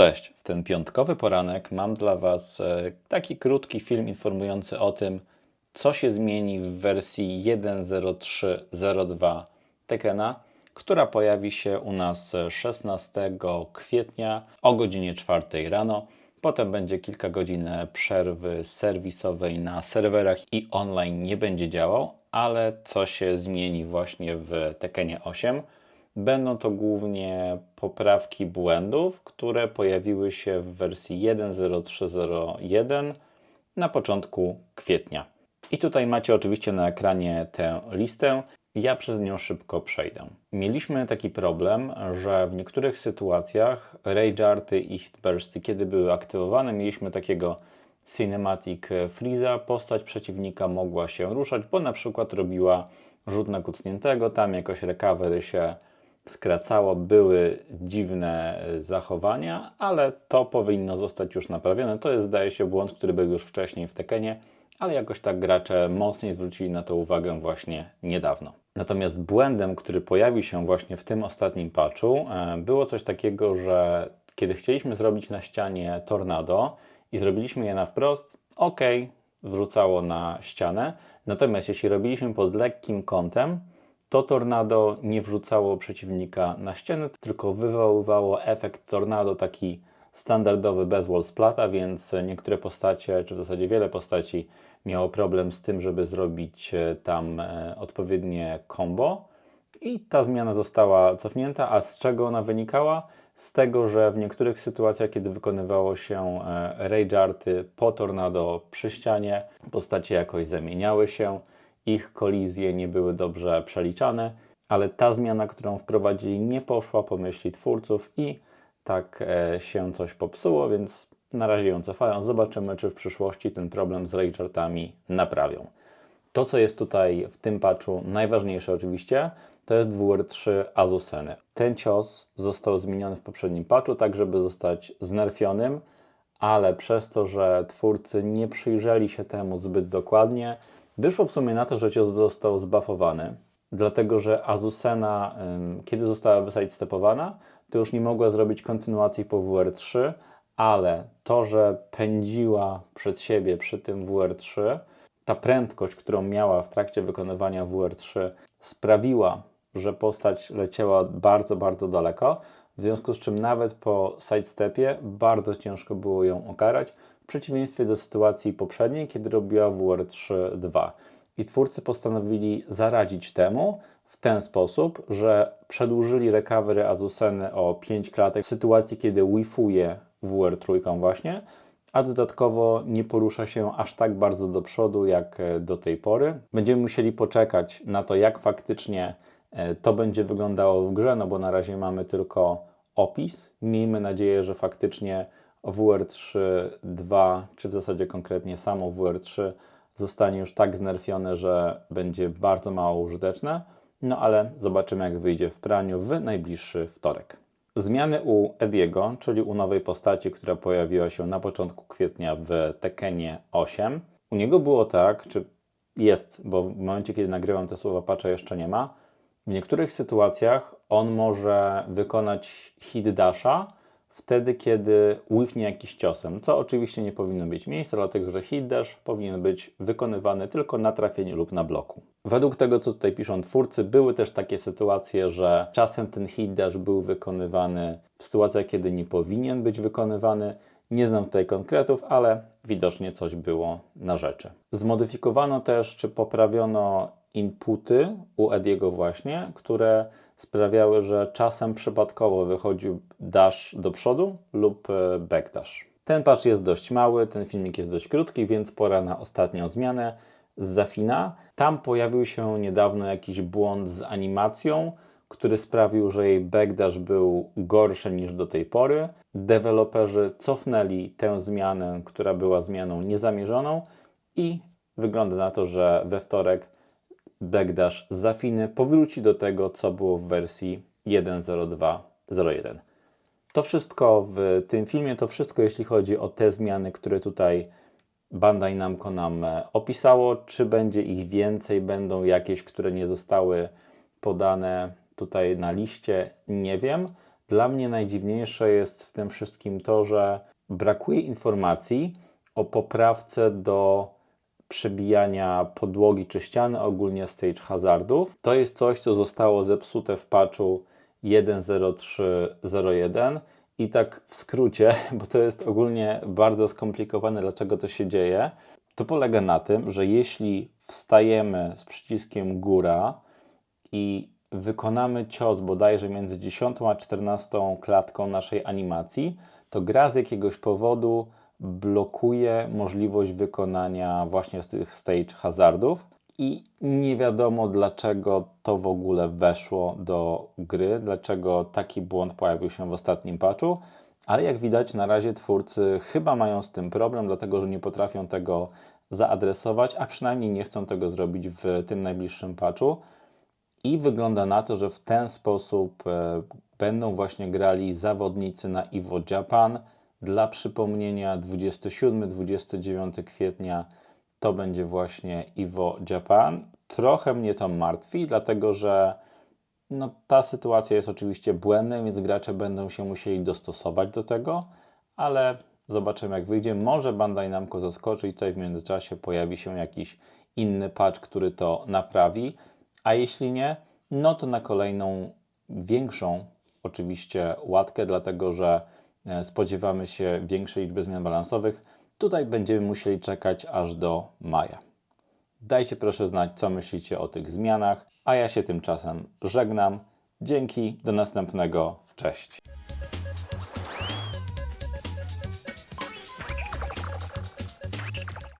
Cześć, w ten piątkowy poranek mam dla Was e, taki krótki film informujący o tym, co się zmieni w wersji 1.03.02 Tekena, która pojawi się u nas 16 kwietnia o godzinie 4 rano. Potem będzie kilka godzin przerwy serwisowej na serwerach i online nie będzie działał, ale co się zmieni właśnie w Tekenie 8? Będą to głównie poprawki błędów, które pojawiły się w wersji 1.03.01 na początku kwietnia. I tutaj macie oczywiście na ekranie tę listę. Ja przez nią szybko przejdę. Mieliśmy taki problem, że w niektórych sytuacjach ragearty i hitbursty, kiedy były aktywowane, mieliśmy takiego cinematic freeza. Postać przeciwnika mogła się ruszać, bo na przykład robiła rzut na kucniętego, tam jakoś recovery się skracało, były dziwne e, zachowania, ale to powinno zostać już naprawione. To jest, zdaje się, błąd, który był już wcześniej w Tekenie, ale jakoś tak gracze mocniej zwrócili na to uwagę właśnie niedawno. Natomiast błędem, który pojawił się właśnie w tym ostatnim patchu, e, było coś takiego, że kiedy chcieliśmy zrobić na ścianie tornado i zrobiliśmy je na wprost, ok, wrzucało na ścianę. Natomiast jeśli robiliśmy pod lekkim kątem, to tornado nie wrzucało przeciwnika na ścianę, tylko wywoływało efekt tornado taki standardowy bez wall splata, więc niektóre postacie, czy w zasadzie wiele postaci miało problem z tym, żeby zrobić e, tam e, odpowiednie combo. I ta zmiana została cofnięta. A z czego ona wynikała? Z tego, że w niektórych sytuacjach, kiedy wykonywało się e, rage arty po tornado przy ścianie, postacie jakoś zamieniały się ich kolizje nie były dobrze przeliczane, ale ta zmiana, którą wprowadzili, nie poszła po myśli twórców i tak e, się coś popsuło, więc na razie ją cofają. Zobaczymy, czy w przyszłości ten problem z rageartami naprawią. To, co jest tutaj w tym patchu najważniejsze oczywiście, to jest WR3 Azuseny. Ten cios został zmieniony w poprzednim patchu, tak żeby zostać znerfionym, ale przez to, że twórcy nie przyjrzeli się temu zbyt dokładnie, Wyszło w sumie na to, że cios został zbafowany, dlatego że Azusena, kiedy została wysidestepowana, to już nie mogła zrobić kontynuacji po WR3, ale to, że pędziła przed siebie przy tym WR3, ta prędkość, którą miała w trakcie wykonywania WR3, sprawiła, że postać leciała bardzo, bardzo daleko, w związku z czym nawet po sidestepie bardzo ciężko było ją okarać, w przeciwieństwie do sytuacji poprzedniej, kiedy robiła WR3-2. I twórcy postanowili zaradzić temu w ten sposób, że przedłużyli recovery Azuseny o 5 klatek w sytuacji, kiedy wifuje WR3 właśnie, a dodatkowo nie porusza się aż tak bardzo do przodu jak do tej pory. Będziemy musieli poczekać na to, jak faktycznie to będzie wyglądało w grze, no bo na razie mamy tylko opis. Miejmy nadzieję, że faktycznie WR3.2, czy w zasadzie konkretnie samo WR3, zostanie już tak znerfione, że będzie bardzo mało użyteczne. No ale zobaczymy, jak wyjdzie w praniu w najbliższy wtorek. Zmiany u Ediego, czyli u nowej postaci, która pojawiła się na początku kwietnia w Tekenie 8. U niego było tak, czy jest, bo w momencie, kiedy nagrywam te słowa patcha jeszcze nie ma, w niektórych sytuacjach on może wykonać hit dasha wtedy, kiedy whiffnie jakiś ciosem, co oczywiście nie powinno mieć miejsca, dlatego że hit dash powinien być wykonywany tylko na trafieniu lub na bloku. Według tego, co tutaj piszą twórcy, były też takie sytuacje, że czasem ten hit dash był wykonywany w sytuacjach, kiedy nie powinien być wykonywany. Nie znam tutaj konkretów, ale widocznie coś było na rzeczy. Zmodyfikowano też, czy poprawiono inputy u Ediego właśnie, które sprawiały, że czasem przypadkowo wychodził dash do przodu lub e, backdash. Ten patch jest dość mały, ten filmik jest dość krótki, więc pora na ostatnią zmianę z Zafina. Tam pojawił się niedawno jakiś błąd z animacją, który sprawił, że jej backdash był gorszy niż do tej pory. Deweloperzy cofnęli tę zmianę, która była zmianą niezamierzoną i wygląda na to, że we wtorek backdash Zafiny powróci do tego, co było w wersji 1.02.01. To wszystko w tym filmie, to wszystko jeśli chodzi o te zmiany, które tutaj Bandai Namco nam e, opisało. Czy będzie ich więcej, będą jakieś, które nie zostały podane tutaj na liście, nie wiem. Dla mnie najdziwniejsze jest w tym wszystkim to, że brakuje informacji o poprawce do przebijania podłogi czy ściany, ogólnie stage hazardów. To jest coś, co zostało zepsute w patchu 1.03.01 i tak w skrócie, bo to jest ogólnie bardzo skomplikowane, dlaczego to się dzieje. To polega na tym, że jeśli wstajemy z przyciskiem góra i wykonamy cios bodajże między 10 a 14 klatką naszej animacji, to gra z jakiegoś powodu blokuje możliwość wykonania właśnie z tych stage hazardów i nie wiadomo dlaczego to w ogóle weszło do gry, dlaczego taki błąd pojawił się w ostatnim patchu, ale jak widać na razie twórcy chyba mają z tym problem, dlatego że nie potrafią tego zaadresować, a przynajmniej nie chcą tego zrobić w tym najbliższym patchu. I wygląda na to, że w ten sposób e, będą właśnie grali zawodnicy na Evo Japan. Dla przypomnienia 27-29 kwietnia to będzie właśnie Evo Japan. Trochę mnie to martwi, dlatego że no, ta sytuacja jest oczywiście błędem, więc gracze będą się musieli dostosować do tego, ale zobaczymy jak wyjdzie. Może Bandai Namco zaskoczy i tutaj w międzyczasie pojawi się jakiś inny patch, który to naprawi. A jeśli nie, no to na kolejną większą oczywiście łatkę, dlatego że spodziewamy się większej liczby zmian balansowych. Tutaj będziemy musieli czekać aż do maja. Dajcie proszę znać, co myślicie o tych zmianach, a ja się tymczasem żegnam. Dzięki, do następnego. Cześć.